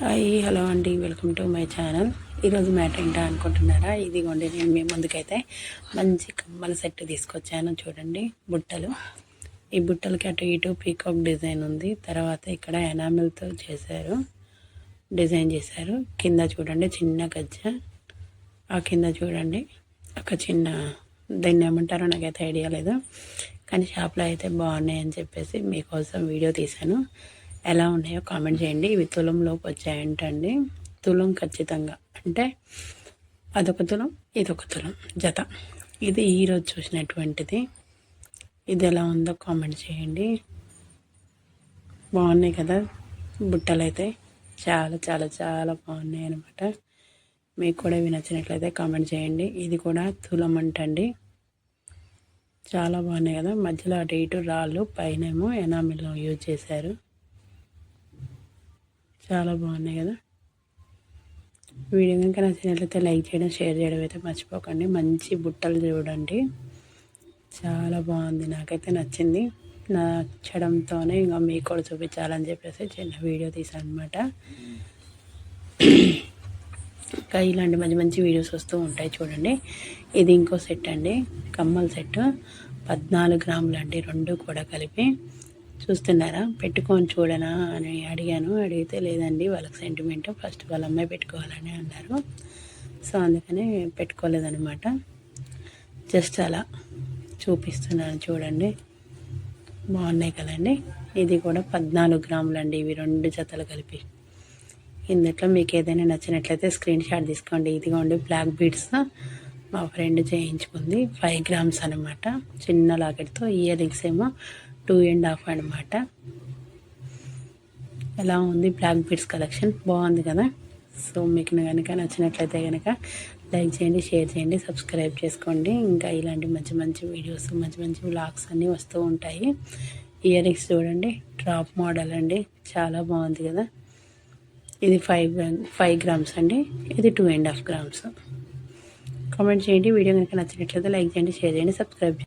Hi hello అండి. Welcome to my channel. ఈరోజు matter ఏంటా అనుకుంటున్నారా? ఇదిగోండి నేను మీ ముందుకైతే మంచి కమ్మల సెట్ తీసుకొచ్చాను. చూడండి బుట్టలు. ఈ బుట్టలకి అటు ఇటు పీకాక్ డిజైన్ ఉంది. తర్వాత ఇక్కడ ఎనామిల్తో చేశారు. డిజైన్ చేశారు. కింద చూడండి చిన్న గజ్జ. ఆ కింద చూడండి ఒక చిన్న దాన్ని ఏమంటారో నాకైతే ఐడియా లేదు. కానీ షాప్లో అయితే బాగున్నాయి అని చెప్పేసి మీకోసం వీడియో తీశాను. ఎలా ఉన్నాయో కామెంట్ చేయండి. ఇవి తులంలోకి వచ్చాయంటండి. తులం ఖచ్చితంగా. అంటే అదొక తులం ఇదొక తులం జత. ఇది ఈరోజు చూసినటువంటిది. ఇది ఎలా ఉందో కామెంట్ చేయండి. బాగున్నాయి కదా? బుట్టలు అయితే చాలా చాలా చాలా బాగున్నాయి అనమాట మీకు కూడా ఇవి నచ్చినట్లయితే కామెంట్ చేయండి. ఇది కూడా తులం అంటండి. చాలా బాగున్నాయి కదా? మధ్యలో అటు ఇటు రాళ్ళు పైనేమో ఎనామిల్ యూజ్ చేశారు. చాలా బాగున్నాయి కదా. వీడియో కనుక నచ్చినట్లయితే లైక్ చేయడం షేర్ చేయడం అయితే మర్చిపోకండి. మంచి బుట్టలు చూడండి. చాలా బాగుంది. నాకైతే నచ్చింది. నచ్చడంతోనే ఇంకా మీకు కూడా చూపించాలని చెప్పేసి చిన్న వీడియో తీసాను అనమాట ఇంకా ఇలాంటి మంచి మంచి వీడియోస్ వస్తూ ఉంటాయి చూడండి. ఇది ఇంకో సెట్ అండి. కమ్మల సెట్. పద్నాలుగు గ్రాములు అండి. రెండు కూడా కలిపి. చూస్తున్నారా? పెట్టుకొని చూడనా అని అడిగాను. అడిగితే లేదండి వాళ్ళకి సెంటిమెంట్ ఫస్ట్ వాళ్ళ అమ్మాయి పెట్టుకోవాలని అన్నారు. సో అందుకని పెట్టుకోలేదనమాట జస్ట్ అలా చూపిస్తున్నాను చూడండి. బాగున్నాయి కదండి. ఇది కూడా పద్నాలుగు గ్రాములు అండి ఇవి రెండు జతలు కలిపి. ఇందులో మీకు ఏదైనా నచ్చినట్లయితే స్క్రీన్ షాట్ తీసుకోండి. ఇదిగోండి బ్లాక్ బీడ్స్ మా ఫ్రెండ్ చేయించుకుంది. ఫైవ్ గ్రామ్స్ అనమాట చిన్న లాకెట్తో ఇయర్ రింగ్స్ ఏమో టూ అండ్ హాఫ్ అనమాట ఎలా ఉంది బ్లాక్ బీడ్స్ కలెక్షన్? బాగుంది కదా? సో మీకు కనుక నచ్చినట్లయితే కనుక లైక్ చేయండి షేర్ చేయండి సబ్స్క్రైబ్ చేసుకోండి. ఇంకా ఇలాంటి మంచి మంచి వీడియోస్ మంచి మంచి వ్లాగ్స్ అన్నీ వస్తూ ఉంటాయి. ఇయర్ రింగ్స్ చూడండి డ్రాప్ మోడల్ అండి. చాలా బాగుంది కదా? ఇది ఫైవ్ ఫైవ్ గ్రామ్స్ అండి. ఇది two and half grams. Comment చేయండి. వీడియో కనుక నచ్చినట్లయితే లైక్ చేయండి షేర్ చేయండి సబ్స్క్రైబ్